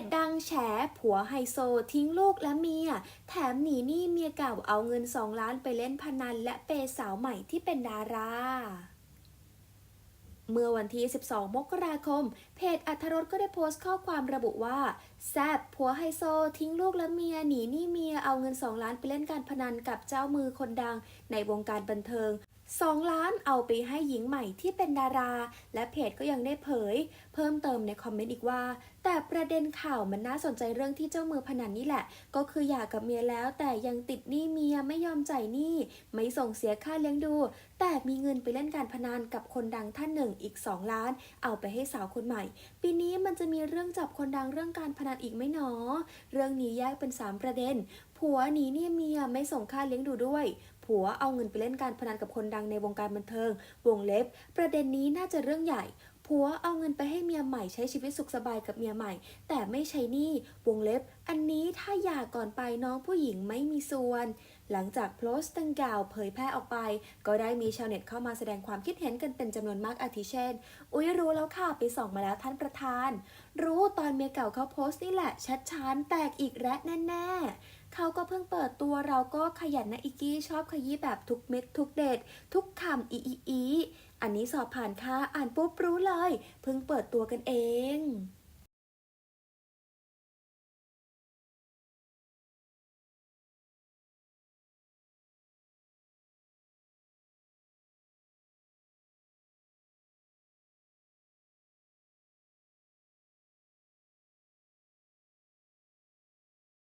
จดังแฉผัวไฮโซทิ้งลูกและเมีย แถมหนีหนี้เมียเก่าเอาเงิน 2 ล้านไปเล่นพนันและเปสาวใหม่ที่เป็นดารา เมื่อวันที่ 12 มกราคม เพจอัธรสก็ได้โพสต์ข้อความระบุว่า แซบผัวไฮโซ ทิ้งลูกและเมียหนีหนี้เมียเอาเงิน 2 ล้านไปเล่นการพนันกับเจ้ามือคนดังในวงการบันเทิง 2 ล้านเอาไปให้หญิงใหม่ที่เป็นดารา และเพจก็ยังได้เผย เพิ่มเติมในคอมเมนต์อีกว่า แต่ประเด็นข่าวมันน่าสนใจเรื่องที่เจ้ามือพนันนี่แหละ ก็คือหย่ากับเมียแล้ว แต่ยังติดหนี้เมียไม่ยอมจ่ายหนี้ไม่ส่งเสียค่าเลี้ยงดู แต่มีเงินไปเล่นการพนันกับคนดังท่านหนึ่งอีก 2 ล้าน เอาไปให้สาวคนใหม่ ปีนี้มันจะมีเรื่องจับคนดังเรื่องการพนันอีกไหมหนอ เรื่องนี้แยกเป็น 3 ประเด็น ผัวหนีเนี่ยเมียไม่ส่งค่าเลี้ยงดูด้วยผัวเอาเงินไปเล่นการพนันกับคนดังในวงการบันเทิง วงเล็บ ประเด็นนี้น่าจะเรื่องใหญ่ ผัวเอาเงินไปให้เมียใหม่ใช้ชีวิตสุขสบายกับเมียใหม่ แต่ไม่ใช้นี้วงเล็บ อันนี้ถ้าหย่าก่อนไปน้องผู้หญิงไม่มีส่วน หลังจากโพสต์ดังกล่าวเผยแพร่ออกไป ก็ได้มีชาวเน็ตเข้ามาแสดงความคิดเห็นกันเป็นจำนวนมากอาทิเช่น อุ๊ยรู้แล้วค่ะไปส่องมาแล้วท่านประธาน รู้ตอนเมียเก่าเขาโพสต์นี่แหละ ชัดชานแตกอีกและแน่ๆเขาก็เพิ่งเปิดตัวเราก็ขยันนะอีกี้ชอบขยี้แบบทุกเม็ดทุกเด็ด ทุกคำอีอีอี อันนี้สอบผ่านค่ะ อ่านปุ๊บรู้เลย เพิ่งเปิดตัวกันเอง